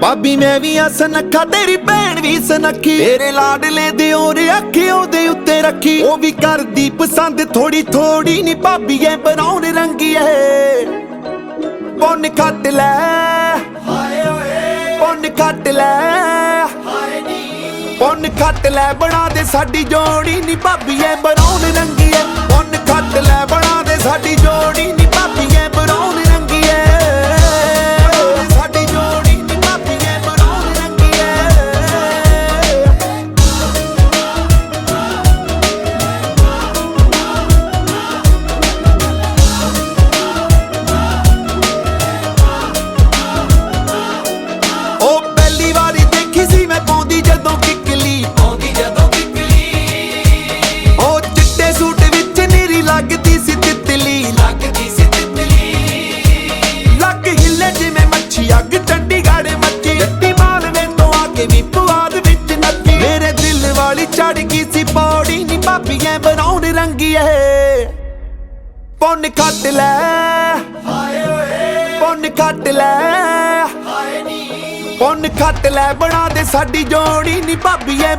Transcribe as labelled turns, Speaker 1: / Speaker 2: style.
Speaker 1: ਭਾਬੀ ਮੈਂ ਵੀ ਆ ਸਨੱਖਾ ਤੇਰੀ ਭੈਣ ਵੀ ਸਨੱਖੀ। ਤੇਰੇ ਲਾਡਲੇ ਦੇ ਔਰ ਅੱਖੇ ਉਹਦੇ ਉੱਤੇ ਰੱਖੀ। ਉਹ ਵੀ ਕਰਦੀ ਪਸੰਦ ਥੋੜੀ ਥੋੜੀ ਨੀ ਭਾਬੀ ਐ ਬਰਾਉਨ ਰੰਗੀ ਐ। ਪੁੰਨ ਖੱਟ ਲੈ। ਹਾਏ ਓਏ। ਪੁੰਨ ਖੱਟ ਲੈ। ਹਾਏ ਨੀ। ਪੁੰਨ ਖੱਟ ਲੈ ਬਣਾ ਦੇ ਸਾਡੀ ਜੋੜੀ ਨੀ ਭਾਬੀ ਐ ਬਰਾਉਨ ਰੰਗੀ ਐ। ਬਰਾਉਨ ਪੁੰਨ ਖੱਟ ਲੈ।
Speaker 2: ਹਾਏ ਓਏ
Speaker 1: ਪੁੰਨ ਖੱਟ ਲੈ।
Speaker 2: ਹਾਏ ਨੀ
Speaker 1: ਪੁੰਨ ਖੱਟ ਲੈ, ਬਣਾ ਦੇ ਸਾਡੀ ਜੋੜੀ ਨੀ ਭਾਬੀ, ਐ